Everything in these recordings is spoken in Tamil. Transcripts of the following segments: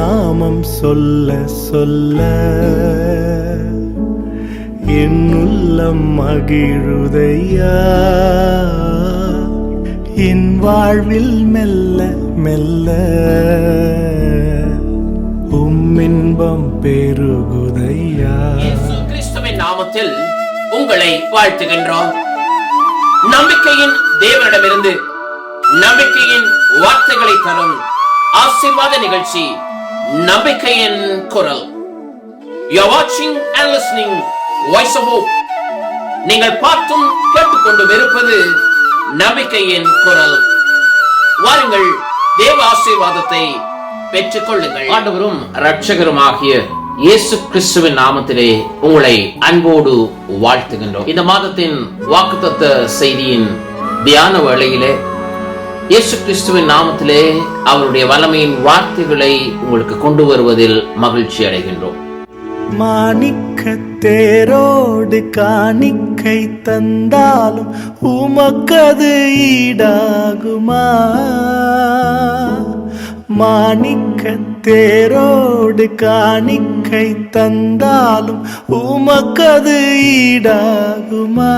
நாமம் சொல்ல சொல்ல என் உள்ளம் மகிழுதையா? என் வாழ்வில் மெல்ல மெல்ல உம்மின்பம் பெருகுதையா? கிறிஸ்துவின் நாமத்தில் உங்களை வாழ்த்துகின்றோம். நம்பிக்கையின் தேவனிடமிருந்து நம்பிக்கையின் வார்த்தைகளை தரும் ஆசிர்வாத நிகழ்ச்சி நம்பிக்கையின் குரல். யூ வாட்சிங் and listening voice of hope நீங்கள் பார்த்தும் கேட்டுக்கொண்டும் இருப்பது நம்பிக்கையின் குரல். வாருங்கள் தேவ ஆசீர்வாதத்தை பெற்றுக் கொள்ளுங்கள் ஆண்டவரும் ரட்சகருமாகிய இயேசு கிறிஸ்துவின் நாமத்திலே உங்களை அன்போடு வாழ்த்துகின்றோம். இந்த மாதத்தின் வாக்குத்தத்த செய்தியின் தியான வேளையிலே இயேசு கிறிஸ்துவின் நாமத்திலே அவருடைய வல்லமையின் வார்த்தைகளை உங்களுக்கு கொண்டு வருவதில் மகிழ்ச்சி அடைகின்றோம். மாணிக்க தேரோடு காணிக்கை தந்தாலும் உமக்கது ஈடாகுமா? மாணிக்க தேரோடு காணிக்கை தந்தாலும் உமக்கது ஈடாகுமா?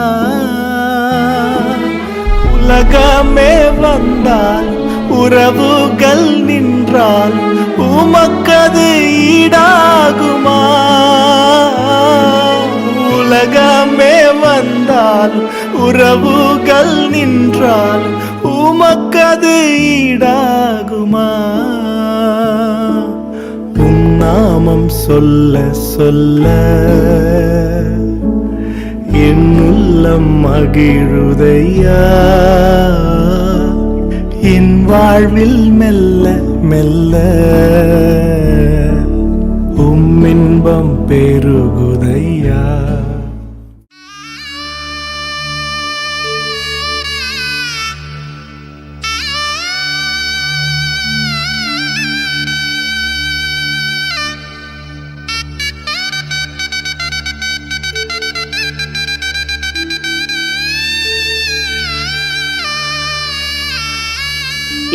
உலகமே வந்தால் உறவுகள் நின்றால் உமக்கது ஈடாகுமா? உலகமே வந்தால் உறவுகள் நின்றால் உமக்கது ஈடாகுமா? உன்னாமம் சொல்ல சொல்ல என்னுள் உள்ளம் மகிழுதையா? என் வாழ்வில் மெல்ல மெல்ல உம்மின்பம் பெருகும்.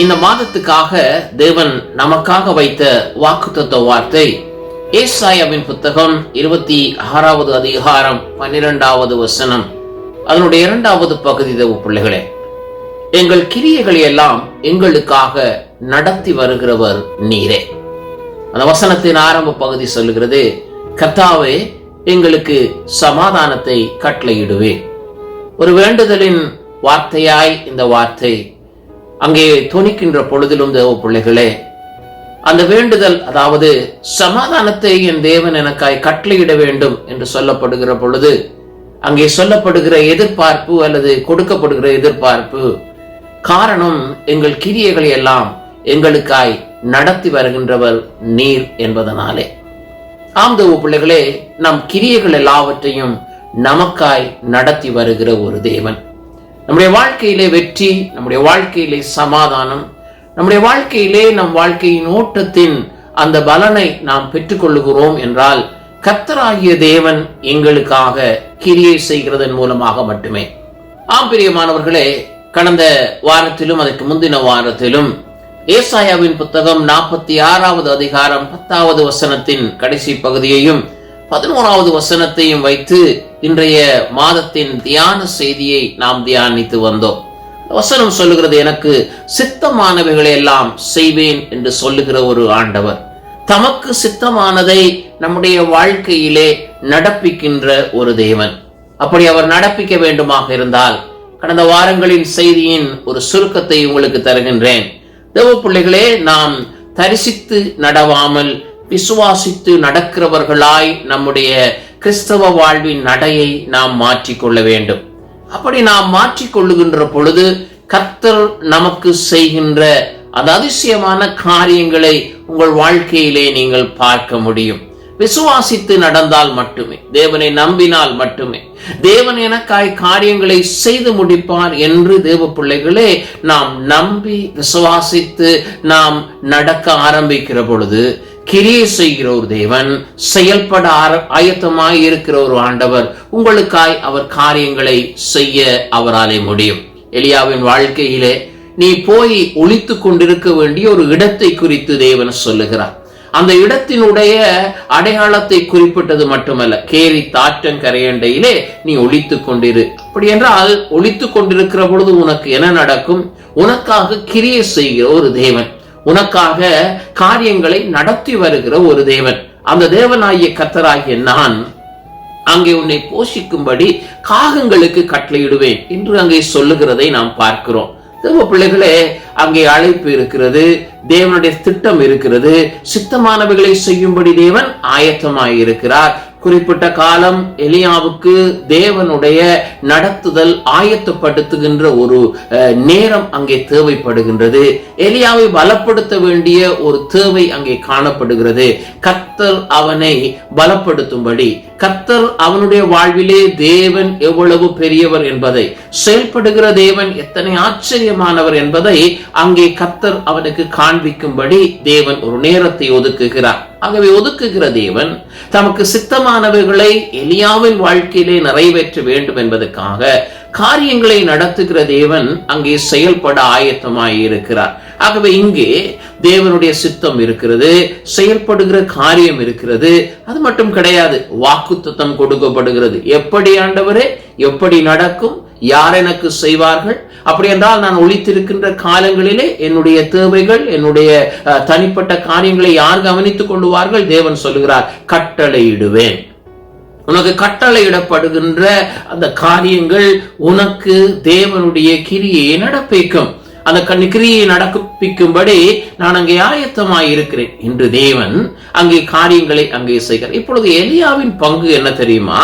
இந்த மாதத்துக்காக தேவன் நமக்காக வைத்த வாக்குத்தத்த வார்த்தை ஏசாயாவின் புத்தகம் இருபத்தி ஆறாவது அதிகாரம் பன்னிரெண்டாவது வசனம். அதனுடைய இரண்டாவது பகுதி தேவ பிள்ளைகளே எங்கள் கிரியைகளை எல்லாம் எங்களுக்காக நடத்தி வருகிறவர் நீரே. அந்த வசனத்தின் ஆரம்ப பகுதி சொல்லுகிறது கர்த்தாவே எங்களுக்கு சமாதானத்தை கட்டளையிடுவே ஒரு வேண்டுதலின் வார்த்தையாய் இந்த வார்த்தை அங்கே துணிக்கின்ற பொழுதிலும் தேவ பிள்ளைகளே அந்த வேண்டுதல் அதாவது சமாதானத்தை என் தேவன் எனக்காய் கட்டளையிட வேண்டும் என்று சொல்லப்படுகிற பொழுது அங்கே சொல்லப்படுகிற எதிர்பார்ப்பு அல்லது கொடுக்கப்படுகிற எதிர்பார்ப்பு காரணம் எங்கள் கிரியைகளை எல்லாம் எங்களுக்காய் நடத்தி வருகின்றவர் நீர் என்பதனாலே. ஆம் தேவ பிள்ளைகளே நம் கிரியைகள் எல்லாவற்றையும் நமக்காய் நடத்தி வருகிற ஒரு தேவன். நம்முடைய வாழ்க்கையிலே வெற்றி நம்முடைய வாழ்க்கையிலே சமாதானம் நம்முடைய வாழ்க்கையிலே நம் வாழ்க்கையின் ஓட்டத்தின் அந்த பலனை நாம் பெற்றுக்கொள்ளுகிறோம் என்றால் கர்த்தராகிய தேவன் எங்களுக்காக கிரியை செய்கிறதன் மூலமாக மட்டுமே. ஆம் பிரியமானவர்களே கடந்த வாரத்திலும் அதற்கு முந்தின வாரத்திலும் ஏசாயாவின் புத்தகம் நாற்பத்தி ஆறாவது அதிகாரம் பத்தாவது வசனத்தின் கடைசி பகுதியையும் பதினோராவது வசனத்தையும் வைத்து இன்றைய மாதத்தின் தியான செய்தியை நாம் தியானித்து வந்தோம். வசனம் சொல்லுகிறது எனக்கு சித்தமானவைகளை எல்லாம் செய்வேன் என்று சொல்லுகிற ஒரு ஆண்டவர். தமக்கு சித்தமானதை நம்முடைய வாழ்க்கையிலே நடப்பிக்கின்ற ஒரு தேவன். அப்படி அவர் நடப்பிக்க வேண்டுமாக இருந்தால் கடந்த வாரங்களின் செய்தியின் ஒரு சுருக்கத்தை உங்களுக்கு தருகின்றேன். தேவ பிள்ளைகளே நாம் தரிசித்து நடவாமல் விசுவாசித்து நடக்கிறவர்களாய் நம்முடைய கிறிஸ்தவ வாழ்வின் நடையை நாம் மாற்றிக்கொள்ள வேண்டும். அப்படி நாம் மாற்றிக்கொள்ளுகின்ற பொழுது கர்த்தர் நமக்கு செய்கின்ற அந்த அதிசயமான காரியங்களை உங்கள் வாழ்க்கையிலே நீங்கள் பார்க்க முடியும். விசுவாசித்து நடந்தால் மட்டுமே தேவனை நம்பினால் மட்டுமே தேவன் எனக்காய் காரியங்களை செய்து முடிப்பார் என்று தேவ பிள்ளைகளே நாம் நம்பி விசுவாசித்து நாம் நடக்க ஆரம்பிக்கிற பொழுது கிரியை செய்கிற ஒரு தேவன் செயல்பட ஆர- ஆயத்தமாய் இருக்கிற ஒரு ஆண்டவர் உங்களுக்காய் அவர் காரியங்களை செய்ய அவராலே முடியும். எலியாவின் வாழ்க்கையிலே நீ போய் ஒழித்து கொண்டிருக்க வேண்டிய ஒரு இடத்தை குறித்து தேவன் சொல்லுகிறார். அந்த இடத்தினுடைய அடையாளத்தை குறிப்பிட்டது மட்டுமல்ல கேரி தாற்றங்கரையண்டையிலே நீ ஒழித்துக் கொண்டிரு. அப்படி என்றால் ஒழித்துக் கொண்டிருக்கிற பொழுது உனக்கு என்ன நடக்கும்? உனக்காக கிரியை செய்கிற ஒரு தேவன். உனக்காக காரியங்களை நடத்தி வருகிற ஒரு தேவன். அந்த தேவனாகிய கத்தராகிய நான் அங்கே உன்னை போஷிக்கும்படி காகங்களுக்கு கட்டளையிடுவேன் என்று அங்கே சொல்லுகிறதை நாம் பார்க்கிறோம். தேவ பிள்ளைகளே அங்கே அழைப்பு இருக்கிறது தேவனுடைய திட்டம் இருக்கிறது சித்தமானவைகளை செய்யும்படி தேவன் ஆயத்தமாயிருக்கிறார். குறிப்பிட்ட காலம் எலியாவுக்கு தேவனுடைய நடத்துதல் ஆயத்தப்படுத்துகின்ற ஒரு அஹ், நேரம் அங்கே தேவைப்படுகின்றது. எலியாவை பலப்படுத்த வேண்டிய ஒரு தேவை அங்கே காணப்படுகிறது. கத்தர் அவனை பலப்படுத்தும்படி கத்தர் அவனுடைய வாழ்விலே தேவன் எவ்வளவு பெரியவர் என்பதை செயல்படுகிற தேவன் எத்தனை ஆச்சரியமானவர் என்பதை அங்கே கத்தர் அவனுக்கு காண்பிக்கும்படி தேவன் ஒரு நேரத்தை ஒதுக்குகிறார். ஆகவே ஒதுக்குகிற தேவன் தமக்கு சித்தமானவைகளை எலியாவின் வாழ்க்கையிலே நிறைவேற்ற வேண்டும் என்பதற்காக காரியங்களை நடத்துகிற தேவன் அங்கே செயல்பட ஆயத்தமாயிருக்கிறார். ஆகவே இங்கே தேவனுடைய சித்தம் இருக்கிறது செயல்படுகிற காரியம் இருக்கிறது. அது மட்டும் கிடையாது வாக்குத்தத்தம் கொடுக்கப்படுகிறது. எப்படி ஆண்டவரே? எப்படி நடக்கும்? யார் எனக்கு செய்வார்கள்? அப்படி என்றால் நான் ஒழித்திருக்கின்ற காலங்களிலே என்னுடைய தேவைகள் என்னுடைய தனிப்பட்ட காரியங்களை யார் கவனித்துக் கொள்வார்கள் தேவன் சொல்லுகிறார் கட்டளையிடுவேன். உனக்கு கட்டளையிடப்படுகின்ற அந்த காரியங்கள் உனக்கு தேவனுடைய கிரியை நடப்பிக்கும். அந்த கண் கிரியை கற்பிக்கும்படி நான் அங்கே ஆயத்தமாயிருக்கிறேன் என்று தேவன் அங்கே காரியங்களை அங்கே செய்கிறார். இப்பொழுது எலியாவின் பங்கு என்ன தெரியுமா?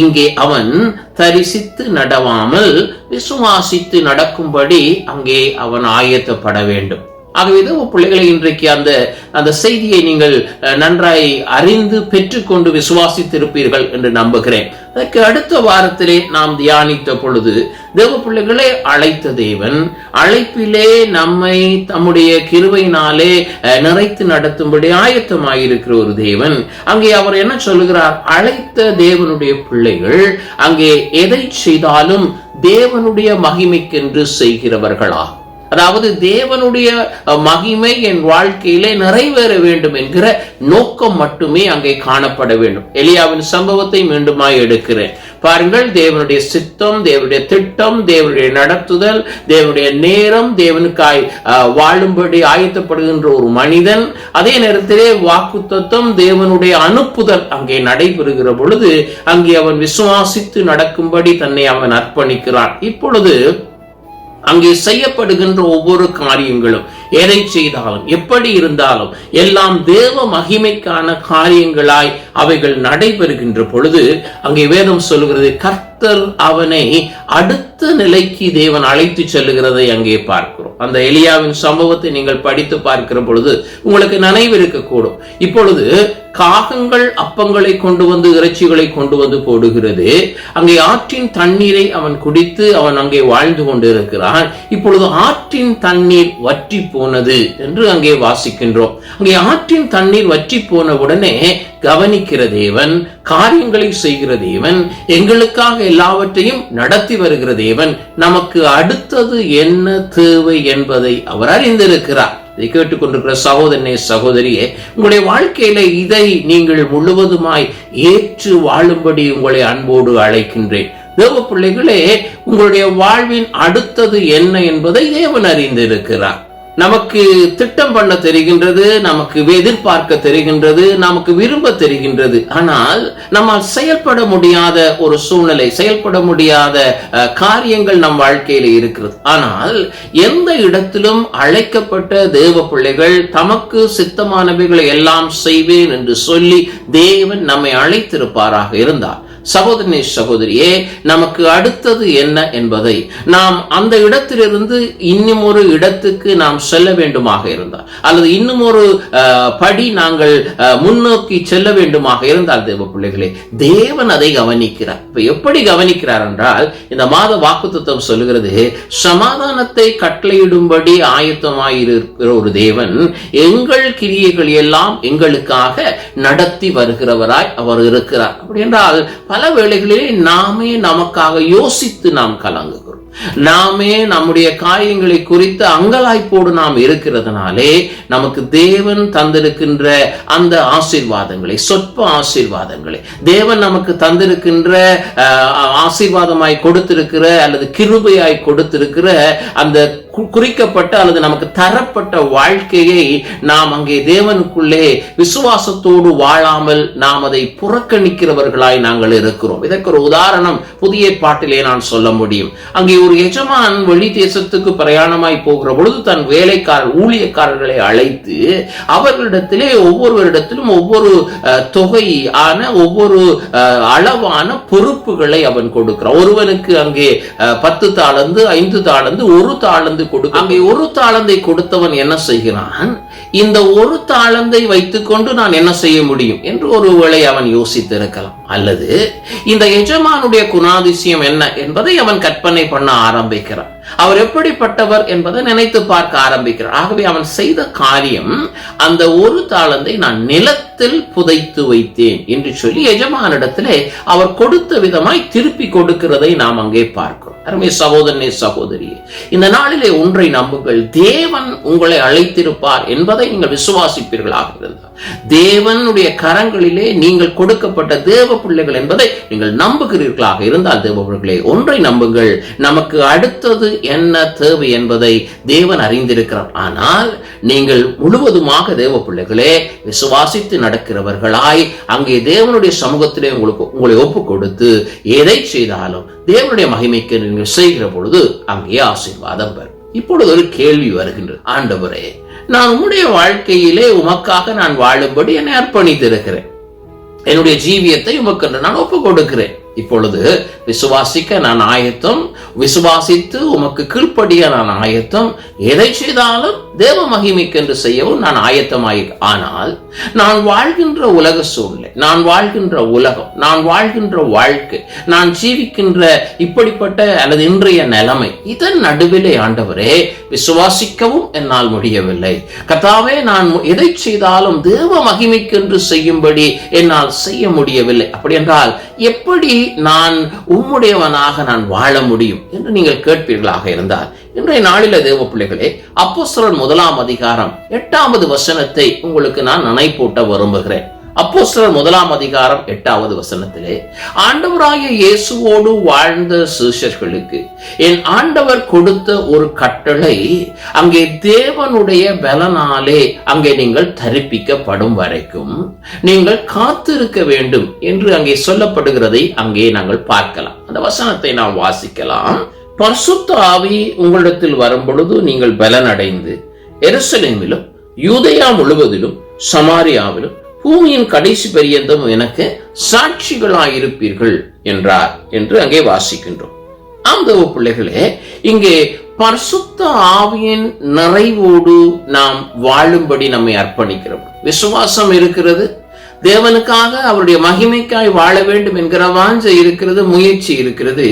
இங்கே அவன் தரிசித்து நடவாமல் விசுவாசித்து நடக்கும்படி அங்கே அவன் ஆயத்தப்பட வேண்டும். ஆகவே தேவ பிள்ளைகளை இன்றைக்கு அந்த அந்த செய்தியை நீங்கள் நன்றாய் அறிந்து பெற்றுக்கொண்டு விசுவாசித்திருப்பீர்கள் என்று நம்புகிறேன். அதற்கு அடுத்த வாரத்திலே நாம் தியானித்த பொழுது தேவ பிள்ளைகளை அழைத்த தேவன் அழைப்பிலே நம்மை தம்முடைய கிருவையினாலே அஹ், நிறைத்து நடத்தும்படி ஆயத்தமாயிருக்கிற ஒரு தேவன். அங்கே அவர் என்ன சொல்லுகிறார்? அழைத்த தேவனுடைய பிள்ளைகள் அங்கே எதை செய்தாலும் தேவனுடைய மகிமைக்கென்று செய்கிறவர்களாகும். அதாவது தேவனுடைய மகிமை என் வாழ்க்கையிலே நிறைவேற வேண்டும் என்கிற நோக்கம் மட்டுமே அங்கே காணப்பட வேண்டும். எலியாவின் சம்பவத்தை மீண்டுமாய் எடுக்கிறேன். பாருங்கள் தேவனுடைய சித்தம் தேவனுடைய திட்டம் தேவனுடைய நடத்துதல் தேவனுடைய நேரம் தேவனுக்காய் வாழும்படி ஆயத்தப்படுகின்ற ஒரு மனிதன் அதே நேரத்திலே வாக்குத்தத்தம் தேவனுடைய அனுப்புதல் அங்கே நடைபெறுகிற பொழுது அங்கே அவன் விசுவாசித்து நடக்கும்படி தன்னை அவன் அர்ப்பணிக்கிறான். இப்பொழுது அங்கே செய்யப்படுகின்ற ஒவ்வொரு காரியங்களும் எதை செய்தாலும் எப்படி இருந்தாலும் எல்லாம் தேவ மகிமைக்கான காரியங்களாய் அவைகள் நடைபெறுகின்ற பொழுது அங்கே வேதம் சொல்லுகிறது கர்த்தர் அவனை அடுத்த நிலைக்கு தேவன் அழைத்து செல்லுகிறதை அங்கே பார்க்கிறோம். அந்த எலியாவின் சம்பவத்தை நீங்கள் படித்து பார்க்கிற பொழுது உங்களுக்கு நினைவு இருக்கக்கூடும். இப்பொழுது காகங்கள் அப்பங்களை கொண்டு வந்து இறைச்சிகளை கொண்டு வந்து போடுகிறது. அங்கே ஆற்றின் தண்ணீரை அவன் குடித்து அவன் அங்கே வாழ்ந்து கொண்டிருக்கிறான். இப்பொழுது ஆற்றின் தண்ணீர் வற்றி போனது என்று அங்கே வாசிக்கின்றோம். அங்கே ஆற்றின் தண்ணீர் வற்றி போன உடனே கவனிக்கிற தேவன் காரியங்களை செய்கிற தேவன் எங்களுக்காக எல்லாவற்றையும் நடத்தி வருகிற தேவன் நமக்கு அடுத்தது என்ன தேவை என்பதை அவர் அறிந்திருக்கிறார். இதை கேட்டுக்கொண்டிருக்கிற சகோதரனே சகோதரியே உங்களுடைய வாழ்க்கையில இதை நீங்கள் முழுவதுமாய் ஏற்று வாழும்படி உங்களை அன்போடு அழைக்கின்றேன். தேவ பிள்ளைகளே உங்களுடைய வாழ்வின் அடுத்தது என்ன என்பதை தேவன் அறிந்திருக்கிறார். நமக்கு திட்டம் பண்ண தெரிகின்றது நமக்கு எதிர்பார்க்க தெரிகின்றது நமக்கு விரும்ப தெரிகின்றது. ஆனால் நம்மால் செயல்பட முடியாத ஒரு சூழ்நிலை செயல்பட முடியாத அஹ், காரியங்கள் நம் வாழ்க்கையில இருக்கிறது. ஆனால் எந்த இடத்திலும் அழைக்கப்பட்ட தேவ பிள்ளைகள் தமக்கு சித்தமானவைகளை எல்லாம் செய்வேன் என்று சொல்லி தேவன் நம்மை அழைத்திருப்பாராக இருந்தார். சகோதரனே சகோதரியே நமக்கு அடுத்தது என்ன என்பதை நாம் அந்த இடத்திலிருந்து இன்னும் ஒரு இடத்துக்கு நாம் செல்ல வேண்டுமாக இருந்தால் அல்லது இன்னும் ஒரு படி நாங்கள் முன்னோக்கி செல்ல வேண்டுமாக இருந்தால் தேவ பிள்ளைகளே தேவன் அதை கவனிக்கிறார். இப்ப எப்படி கவனிக்கிறார் என்றால் இந்த மாத வாக்குத்தம் சொல்லுகிறது சமாதானத்தை கட்டளையிடும்படி ஆயத்தமாயிருக்கிற ஒரு தேவன் எங்கள் கிரியைகள் எல்லாம் எங்களுக்காக நடத்தி வருகிறவராய் அவர் இருக்கிறார். அப்படி என்றால் பல வேளைகளிலே நாமே நமக்காக யோசித்து நாம் கலங்குகிறோம். நாமே நம்முடைய காரியங்களை குறித்து அங்கலாய்ப்போடு நாம் இருக்கிறதுனாலே நமக்கு தேவன் தந்திருக்கின்ற அந்த ஆசீர்வாதங்களை சொற்ப ஆசீர்வாதங்களை தேவன் நமக்கு தந்திருக்கின்ற ஆசீர்வாதமாய் கொடுத்திருக்கிற அல்லது கிருபையாய் கொடுத்திருக்கிற அந்த குறிக்கப்பட்ட அல்லது நமக்கு தரப்பட்ட வாழ்க்கையை நாம் அங்கே தேவனுக்குள்ளே விசுவாசத்தோடு வாழாமல் நாம் அதை புறக்கணிக்கிறவர்களாய் நாங்கள் இருக்கிறோம். இதற்கு ஒரு உதாரணம் புதிய பாட்டிலே நான் சொல்ல முடியும். அங்கே ஒரு எஜமான் வெளி தேசத்துக்கு பிரயாணமாய் போகிற பொழுது தன் வேலைக்காரர் ஊழியக்காரர்களை அழைத்து அவர்களிடத்திலே ஒவ்வொருவரிடத்திலும் ஒவ்வொரு தொகையான ஒவ்வொரு அஹ், அளவான பொறுப்புகளை அவன் கொடுக்கிறான். ஒருவனுக்கு அங்கே பத்து தாளந்து ஐந்து தாளந்து ஒரு தாளந்து கொடுக்க அங்கே ஒரு தாளந்தை கொடுத்தவன் என்ன செய்கிறான்? இந்த ஒரு தாளந்தை வைத்துக்கொண்டு நான் என்ன செய்ய முடியும்? என்று ஒருவேளை அவன் யோசித்திருக்கலாம். அல்லது இந்த எஜமானுடைய குணாதிசயம் என்ன என்பதை அவன் கற்பனை பண்ண ஆரம்பிக்கிறான். அவர் எப்படிப்பட்டவர் என்பதை நினைத்து பார்க்க ஆரம்பிக்கிறார் ஆகவே அவன் செய்த காரியம் அந்த ஒரு தாளந்தை நான் நிலத்தில் புதைத்து வைத்தேன் என்று சொல்லி எஜமானிடத்திலே அவர் கொடுத்த விதமாய் திருப்பி கொடுக்கிறதை நாம் அங்கே பார்க்கிறோம். அருமை சகோதரனே சகோதரியே இந்த நாளிலே ஒன்றை நம்புங்கள். தேவன் உங்களை அழைத்திருப்பார் என்பதை நீங்கள் விசுவாசிப்பீர்களாக இருந்தால். தேவனுடைய கரங்களிலே நீங்கள் கொடுக்கப்பட்ட தேவ பிள்ளைகள் என்பதை நீங்கள் நம்புகிறீர்களாக இருந்தால் தேவ பிள்ளைகளே ஒன்றை நம்புங்கள். நமக்கு அடுத்தது என்ன தேவை என்பதை தேவன் அறிந்திருக்கிறார். ஆனால் நீங்கள் முழுவதுமாக தேவ பிள்ளைகளே விசுவாசித்து நடக்கிறவர்களாய் அங்கே தேவனுடைய சமூகத்திலே உங்களுக்கு உங்களை ஒப்பு கொடுத்து எதை செய்தாலும் தேவனுடைய மகிமைக்கு நீங்கள் செய்கிற பொழுது அங்கே ஆசீர்வாதம் பெறும் இப்பொழுது ஒரு கேள்வி வருகின்றது. ஆண்டவரே நான் உம்முடைய வாழ்க்கையிலே உமக்காக நான் வாழும்படி என்னை அர்ப்பணித்திருக்கிறேன். என்னுடைய ஜீவியத்தை உமக்கு நான் ஒப்புக் கொடுக்கிறேன் இப்பொழுது விசுவாசிக்க நான் ஆயத்தம் விசுவாசித்து உமக்கு கீழ்ப்படிய நான் ஆயத்தம் எதை செய்தாலும் தேவ மகிமைக்கென்று செய்யவும் நான் ஆயத்தமாய் ஆனால் நான் வாழ்கின்ற உலக சூழ்நிலை நான் வாழ்கின்ற உலகம் நான் வாழ்கின்ற வாழ்க்கை நான் ஜீவிக்கின்ற இப்படிப்பட்ட அல்லது இன்றைய நிலைமை இதன் நடுவிலே ஆண்டவரே விசுவாசிக்கவும் என்னால் முடியவில்லை. கர்த்தாவே நான் எதை செய்தாலும் தேவ மகிமைக்கென்று செய்யும்படி என்னால் செய்ய முடியவில்லை. அப்படி என்றால் எப்படி நான் உம்முடையவனாக நான் வாழ முடியும் என்று நீங்கள் கேட்பீர்களாக இருந்தால் இன்றைய நாளில தேவ பிள்ளைகளே அப்போஸ்தலர் முதலாம் அதிகாரம் எட்டாவது வசனத்தை உங்களுக்கு நான் நினைப்பூட்ட விரும்புகிறேன். அப்போ முதலாம் அதிகாரம் எட்டாவது வசனத்திலே ஆண்டவராகிய இயேசுவோடு வாழ்ந்த சீஷர்களுக்கு என் ஆண்டவர் கொடுத்த ஒரு கட்டளை அங்கே தேவனுடைய பலனாலே அங்கே நீங்கள் தரிப்பிக்கப்படும் வரைக்கும் நீங்கள் காத்திருக்க வேண்டும் என்று அங்கே சொல்லப்படுகிறதை அங்கே நாங்கள் பார்க்கலாம். அந்த வசனத்தை நாம் வாசிக்கலாம். பரிசுத்த ஆவி உங்களிடத்தில் வரும் பொழுது நீங்கள் பலனடைந்து எருசலேமிலும் யூதயா முழுவதிலும் சமாரியாவிலும் பூமியின் கடைசி பரியந்தம் எனக்கு சாட்சிகளாயிருப்பீர்கள் என்றார் என்று அங்கே வாசிக்கின்றோம். அந்த பிள்ளைகளே இங்கே பரிசுத்த ஆவியின் நிறைவோடு நாம் வாழும்படி நம்மை அர்ப்பணிக்கிறோம். விசுவாசம் இருக்கிறது. தேவனுக்காக அவருடைய மகிமைக்காய் வாழ வேண்டும் என்கிற வாஞ்ச இருக்கிறது முயற்சி இருக்கிறது.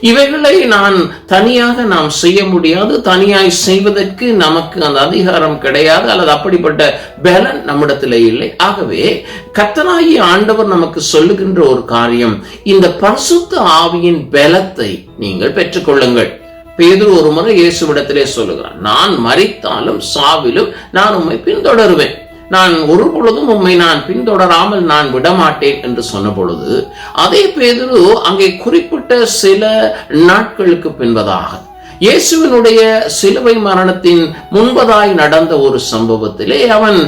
இவைகளை நான் தனியாக நாம் செய்ய முடியாது. தனியாய் செய்வதற்கு நமக்கு அந்த அதிகாரம் கிடையாது. அல்லது அப்படிப்பட்ட பலன் நம்மிடத்தில் இல்லை. ஆகவே கத்தனாகி ஆண்டவர் நமக்கு சொல்லுகின்ற ஒரு காரியம் இந்த பரிசுத்த ஆவியின் பலத்தை நீங்கள் பெற்றுக்கொள்ளுங்கள். பேதுரு ஒரு முறை இயேசுவிடத்திலே சொல்லுகிறான் நான் மறித்தாலும் சாவிலும் நான் உம்மை பின்தொடருவேன். நான் ஒரு பொழுதும் உம்மை நான் பின்தொடராமல் நான் விடமாட்டேன் என்று சொன்ன பொழுது அதே பேதுரு அங்கே குறிப்பிட்ட சில நாட்களுக்கு பின்பதாக இயேசுவினுடைய சிலுவை மரணத்தின் முன்பதாய் நடந்த ஒரு சம்பவத்திலே அவன்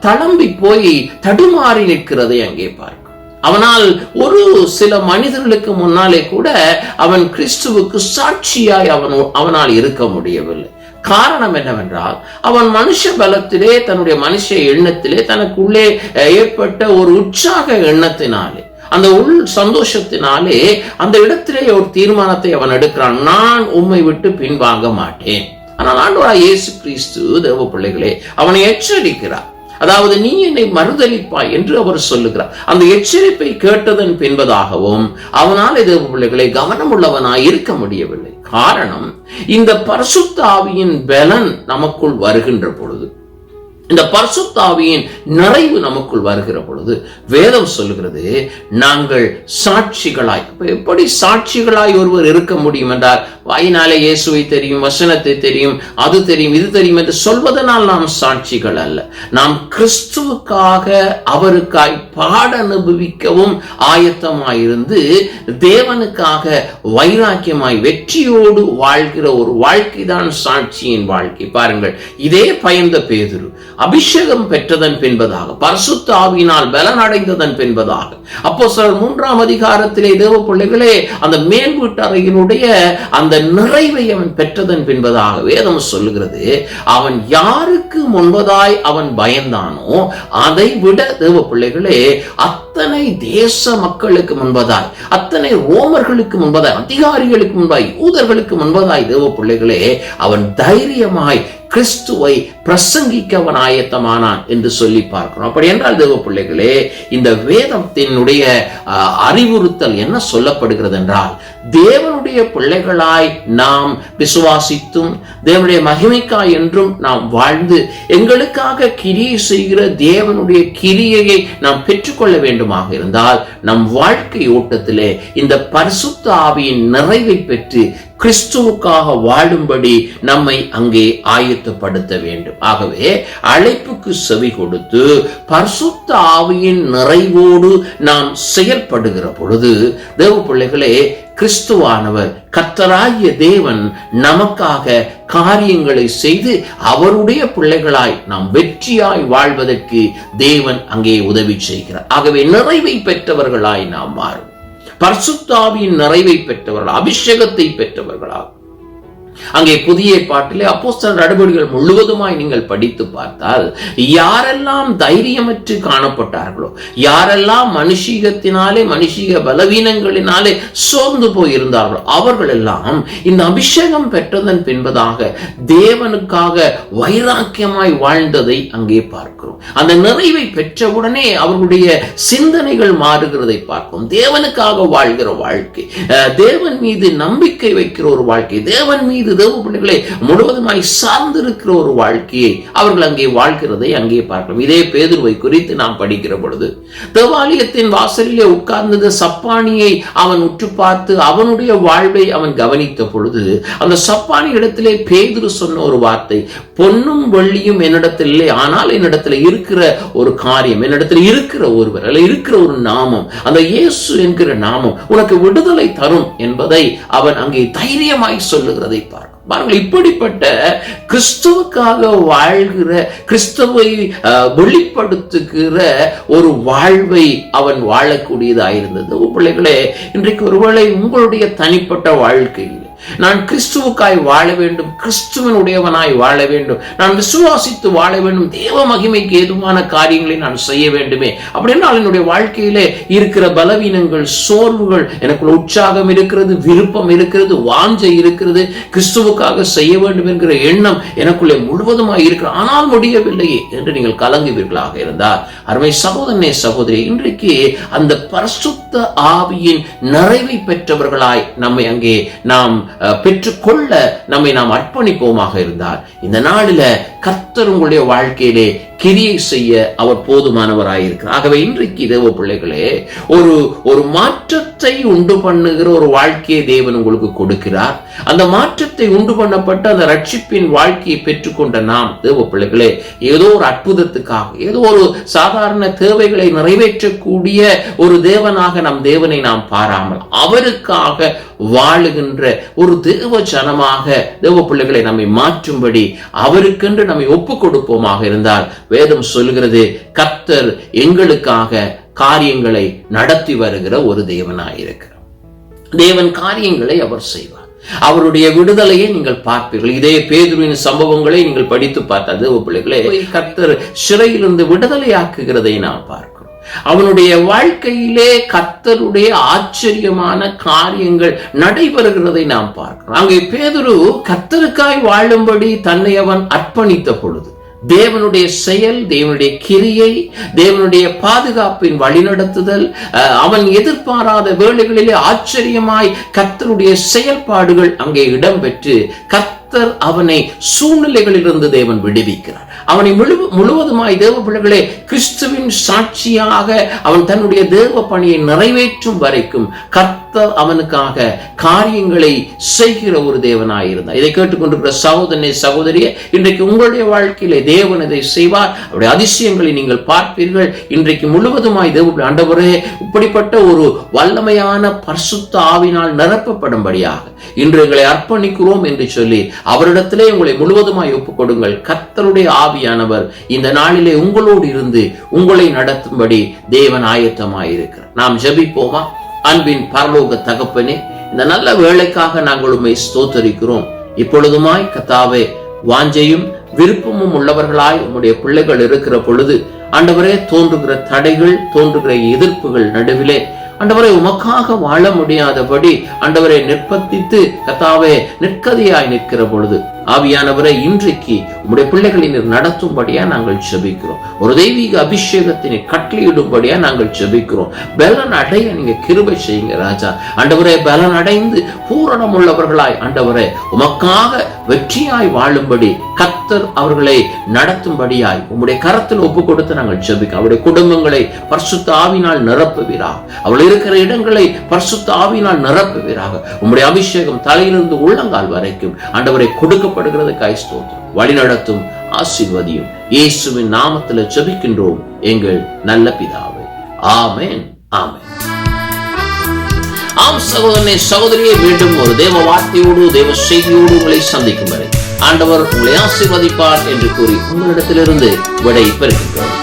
தளம்பி போய் தடுமாறி நிற்கிறதை அங்கே பார்க்கும் அவனால் ஒரு சில மனிதர்களுக்கு முன்னாலே கூட அவன் கிறிஸ்துவுக்கு சாட்சியாய் அவன் அவனால் இருக்க முடியவில்லை. காரணம் என்னவென்றால் அவன் மனுஷ பலத்திலே தன்னுடைய மனுஷ எண்ணத்திலே தனக்குள்ளே ஏற்பட்ட ஒரு உற்சாக எண்ணத்தினாலே அந்த உள் சந்தோஷத்தினாலே அந்த இடத்திலே ஒரு தீர்மானத்தை அவன் எடுக்கிறான். நான் உம்மை விட்டு பின்வாங்க மாட்டேன். ஆனால் ஆண்டவராய் இயேசு கிறிஸ்து தேவ பிள்ளைகளே அவனை எச்சரிக்கிறார். அதாவது நீ என்னை மறுதளிப்பாய் என்று அவர் சொல்லுகிறார். அந்த எச்சரிப்பை கேட்டதன் பின்பதாகவும் அவனால் இது பிள்ளைகளை கவனமுள்ளவனாய் இருக்க முடியவில்லை. காரணம் இந்த பரசுத்தாவியின் பலன் நமக்குள் வருகின்ற பொழுது இந்த பரசுத்தாவியின் நிறைவு நமக்குள் வருகிற பொழுது வேதம் சொல்கிறது நாங்கள் சாட்சிகளாய் எப்படி சாட்சிகளாய் ஒருவர் இருக்க முடியும் என்றால் வாயினாலே இயேசுவை தெரியும் வசனத்தை தெரியும் அது தெரியும் இது தெரியும் என்று சொல்வதனால் நாம் சாட்சிகள் அல்ல. நாம் கிறிஸ்துவுக்காக அவருக்காய் பாட அனுபவிக்கவும் ஆயத்தமாயிருந்து தேவனுக்காக வைராக்கியமாய் வெற்றியோடு வாழ்கிற ஒரு வாழ்க்கை தான் சாட்சியின் வாழ்க்கை. பாருங்கள் இதே பயந்த பேதுரு அபிஷேகம் பெற்றதன் பின்பதாக பரிசுத்த ஆவியினால் பலன் அடைந்ததன் பின்பதாக அப்போ சிலர் மூன்றாம் அதிகாரத்திலே தேவ பிள்ளைகளே அந்த மேல் வீட்டு அறையினுடைய அந்த நிறைவை அவன் பெற்றதன் பின்பதாக வேதம் சொல்லுகிறது அவன் யாருக்கு முன்பதாய் அவன் பயந்தானோ அதை விட தேவ பிள்ளைகளே அத்தனை தேச மக்களுக்கு முன்பதாய் அத்தனை ரோமர்களுக்கு முன்பதாய் அதிகாரிகளுக்கு முன்பாய் யூதர்களுக்கு முன்பதாய் தேவ பிள்ளைகளே அவன் தைரியமாய் கிறிஸ்துவை பிரசங்கிக்கவன் ஆயத்தமானான் என்று சொல்லி பார்க்கிறோம் அப்படி என்றால் தேவ பிள்ளைகளே இந்த வேதத்தினுடைய அறிவுறுத்தல் என்ன சொல்லப்படுகிறது என்றால் தேவனுடைய பிள்ளைகளாய் நாம் விசுவாசித்தும் தேவனுடைய மகிமைக்காய் என்றும் நாம் வாழ்ந்து எங்களுக்காக கிரியை செய்கிற தேவனுடைய கிரியையை நாம் பெற்றுக்கொள்ள வேண்டுமாக இருந்தால் நம் வாழ்க்கை ஓட்டத்திலே இந்த பரிசுத்த ஆவியின் நிறைவை பெற்று கிறிஸ்துவுக்காக வாழும்படி நம்மை அங்கே ஆயத்தப்படுத்த வேண்டும். ஆகவே அழைப்புக்கு செவி கொடுத்து பரிசுத்த ஆவியின் நிறைவோடு நாம் செயல்படுகிற பொழுது தேவ பிள்ளைகளே கிறிஸ்துவானவர் கத்தராகிய தேவன் நமக்காக காரியங்களை செய்து அவருடைய பிள்ளைகளாய் நாம் வெற்றியாய் வாழ்வதற்கு தேவன் அங்கே உதவி செய்கிறார். ஆகவே நிறைவை பெற்றவர்களாய் நாம் மாறும் பர்சுத்தாவியின் நிறைவை பெற்றவர்கள் அபிஷேகத்தை பெற்றவர்களாகும். அங்கே புதிய பாட்டிலே அப்போஸ்தலர் நடவடிக்கைகள் முழுவதுமாய் நீங்கள் படித்து பார்த்தால் யாரெல்லாம் தைரியமற்று காணப்பட்டார்களோ யாரெல்லாம் மனுஷீகத்தினாலே மனுஷீக பலவீனங்களினாலே சோர்ந்து போயிருந்தார்களோ அவர்கள் எல்லாம் இந்த அபிஷேகம் பெற்றதன் பின்பதாக தேவனுக்காக வைராக்கியமாய் வாழ்ந்ததை அங்கே பார்க்கிறோம். அந்த நிறைவை பெற்றவுடனே அவர்களுடைய சிந்தனைகள் மாறுகிறதை பார்க்கும் தேவனுக்காக வாழ்கிற வாழ்க்கை தேவன் மீது நம்பிக்கை வைக்கிற ஒரு வாழ்க்கை தேவன் மீது தேவ பிள்ளைகளை முழுவதுமாய் சார்ந்திருக்கிற ஒரு வாழ்க்கையை அவர்கள் அங்கே வாழ்கிறதை அங்கே பார்க்கலாம். இதே பேதுருவை குறித்து நாம் படிக்கிற பொழுது தேவாலயத்தின் வாசலிலே உட்கார்ந்தது சப்பானியை அவன் உற்று பார்த்து அவனுடைய வாழ்வை அவன் கவனித்த பொழுது அந்த சப்பானி இடத்திலே பேதுரு சொன்ன ஒரு வார்த்தை பொன்னும் வெள்ளியும் என்னிடத்தில் இல்லை ஆனால் என்னிடத்தில் இருக்கிற ஒரு காரியம் என்னிடத்தில் இருக்கிற ஒருவர் அல்ல இருக்கிற ஒரு நாமம் அந்த இயேசு என்கிற நாமம் உனக்கு விடுதலை தரும் என்பதை அவன் அங்கே தைரியமாய் சொல்லுகிறதை பார்த்து பாருங்கள் இப்படிப்பட்ட கிறிஸ்துவுக்காக வாழ்கிற கிறிஸ்துவை வெளிப்படுத்துகிற ஒரு வாழ்வை அவன் வாழக்கூடியதாயிருந்தது. பிள்ளைகளே இன்றைக்கு ஒருவேளை உங்களுடைய தனிப்பட்ட வாழ்க்கையில் நான் கிறிஸ்துவுக்காய் வாழ வேண்டும் கிறிஸ்துவனுடையவனாய் வாழ வேண்டும். நான் விசுவாசித்து வாழ வேண்டும் தேவ மகிமைக்கு ஏதுவான காரியங்களை நான் செய்ய வேண்டுமே. அப்படின்னா என்னுடைய வாழ்க்கையிலே இருக்கிற பலவீனங்கள் சோர்வுகள் எனக்குள்ள உற்சாகம் இருக்கிறது விருப்பம் இருக்கிறது வாஞ்சை இருக்கிறது கிறிஸ்துவுக்காக செய்ய வேண்டும் என்கிற எண்ணம் எனக்குள்ளே முழுவதுமாய் இருக்கிற ஆனால் முடியவில்லையே என்று நீங்கள் கலங்குவீர்களாக இருந்தால் அருமை சகோதரனே சகோதரி இன்றைக்கு அந்த பரிசுத்த ஆவியின் நிறைவை பெற்றவர்களாய் நம்மை அங்கே நாம் பெற்றுக்கொள்ள நம்மை நாம் அர்ப்பணிப்போமாக இருந்தால் இந்த நாளில கர்த்தர் உங்களுடைய வாழ்க்கையிலே கிரியை செய்ய அவர் போதுமானவராயிருக்கிறார். ஆகவே இன்றைக்கு தேவ பிள்ளைகளே ஒரு ஒரு மாற்றத்தை உண்டு பண்ணுகிற ஒரு வாழ்க்கையை தேவன் உங்களுக்கு கொடுக்கிறார். அந்த மாற்றத்தை உண்டு பண்ணப்பட்ட அந்த ரட்சிப்பின் வாழ்க்கையை பெற்றுக்கொண்ட நாம் தேவ பிள்ளைகளே ஏதோ ஒரு அற்புதத்துக்காக ஏதோ ஒரு சாதாரண தேவைகளை நிறைவேற்றக்கூடிய ஒரு தேவனாக நம் தேவனை நாம் பாராமல் அவருக்காக வாழுகின்ற ஒரு தேவ ஜனமாக தேவ பிள்ளைகளை நம்மை மாற்றும்படி அவருக்கென்று நம்மை ஒப்பு கொடுப்போமாக இருந்தால் வேதம் சொல்கிறது கர்த்தர் எங்களுக்காக காரியங்களை நடத்தி வருகிற ஒரு தேவனாயிருக்கிறார். தேவன் காரியங்களை அவர் செய்வார். அவருடைய விடுதலையை நீங்கள் பார்ப்பீர்கள். இதே பேதுருவின் சம்பவங்களை நீங்கள் படித்து பார்த்தால் தேவ பிள்ளைகளே கர்த்தர் சிறையிலிருந்து விடுதலையாக்குகிறதை நாம் பார்க்கிறோம். அவனுடைய வாழ்க்கையிலே கர்த்தருடைய ஆச்சரியமான காரியங்கள் நடைபெறுகிறதை நாம் பார்க்கிறோம். அங்கே பேதுரு கர்த்தருக்காய் வாழும்படி தன்னை அவன் அர்ப்பணித்த பொழுது தேவனுடைய செயல் தேவனுடைய கிரியை தேவனுடைய பாதுகாப்பின் வழிநடத்துதல் அஹ், அவன் எதிர்பாராத வேளைகளிலே ஆச்சரியமாய் கத்தருடைய செயல்பாடுகள் அங்கே இடம்பெற்று கத்தர் அவனை சூழ்நிலைகளிலிருந்து தேவன் விடுவிக்கிறார். அவனை முழு முழுவதுமாய் தேவ பிள்ளைகளே கிறிஸ்துவின் சாட்சியாக அவன் தன்னுடைய தேவ பணியை நிறைவேற்றும் வரைக்கும் கர்த்தர் அவனுக்காக காரியங்களை செய்கிற ஒரு தேவனாயிருந்தார். இதை கேட்டுக்கொண்டிருக்கிற சகோதரனை சகோதரிய இன்றைக்கு உங்களுடைய வாழ்க்கையிலே தேவன் இதை செய்வார். அவருடைய அதிசயங்களை நீங்கள் பார்ப்பீர்கள். இன்றைக்கு முழுவதுமாய் தேவ ஆண்டவரே இப்படிப்பட்ட ஒரு வல்லமையான பரிசுத்த ஆவினால் நிரப்பப்படும்படியாக இன்று எங்களை அர்ப்பணிக்கிறோம் என்று சொல்லி அவரிடத்திலே உங்களை முழுவதுமாய் ஒப்புக் கொடுங்கள் கர்த்தருடைய ஆவியானவர் இந்த நாளிலே உங்களோடு இருந்து உங்களை நடத்தும்படி தேவன் ஆயத்தமாயிருக்கிறார். நாம் ஜபிப்போமா? அன்பின் பரலோக தகப்பனே இந்த நல்ல வேலைக்காக நாங்கள் உண்மை ஸ்தோத்தரிக்கிறோம். இப்பொழுதுமாய் கத்தாவே வாஞ்சையும் விருப்பமும் உள்ளவர்களாய் உம்முடைய பிள்ளைகள் இருக்கிற பொழுது ஆண்டவரே தோன்றுகிற தடைகள் தோன்றுகிற எதிர்ப்புகள் நடுவிலே ஆண்டவரை உமக்காக வாழ முடியாதபடி ஆண்டவரை நிர்பந்தித்து கத்தாவே நிற்கதியாய் நிற்கிற பொழுது ஆவியானவரை இன்றைக்கு உம்முடைய பிள்ளைகளை நீர் நடத்தும்படியா நாங்கள் ஜெபிக்கிறோம். ஒரு தெய்வீக அபிஷேகத்தினை கட்டளையிடும்படியா நாங்கள் ஜெபிக்கிறோம். பலன் அடைய நீங்க கிருபை செய்யுங்க ராஜா. ஆண்டவரே பலன் அடைந்து பூரணம் உள்ளவர்களாய் ஆண்டவரே உமக்காக வெற்றியாய் வாழும்படி கத்தர் அவர்களை நடத்தும்படியாய் உம்முடைய கரத்தில் ஒப்பு கொடுத்து நாங்கள் ஜெபிக்கிறோம். அவருடைய குடும்பங்களை பரிசுத்த ஆவினால் நிரப்புவீராக. அவள் இருக்கிற இடங்களை பரிசுத்த ஆவினால் நிரப்புவீராக. உம்முடைய அபிஷேகம் தலையிலிருந்து உள்ளங்கால் வரைக்கும் ஆண்டவரை கொடுக்கப்படுகிறது கைஸ்தோத்திரம் வழிநடத்தும் ஆசிர்வதியும் இயேசுவின் நாமத்துல செபிக்கின்றோம் எங்கள் நல்ல பிதாவை. ஆமேன் ஆமென். ஆம் சகோதரனே சகோதரியை மீண்டும் ஒரு தேவ வார்த்தையோடு தேவ செய்தியோடு உங்களை சந்திக்கும் வரை ஆண்டவர் உங்களை ஆசிர்வதிப்பார் என்று கூறி உங்களிடத்திலிருந்து விடை பெறுகின்றோம்.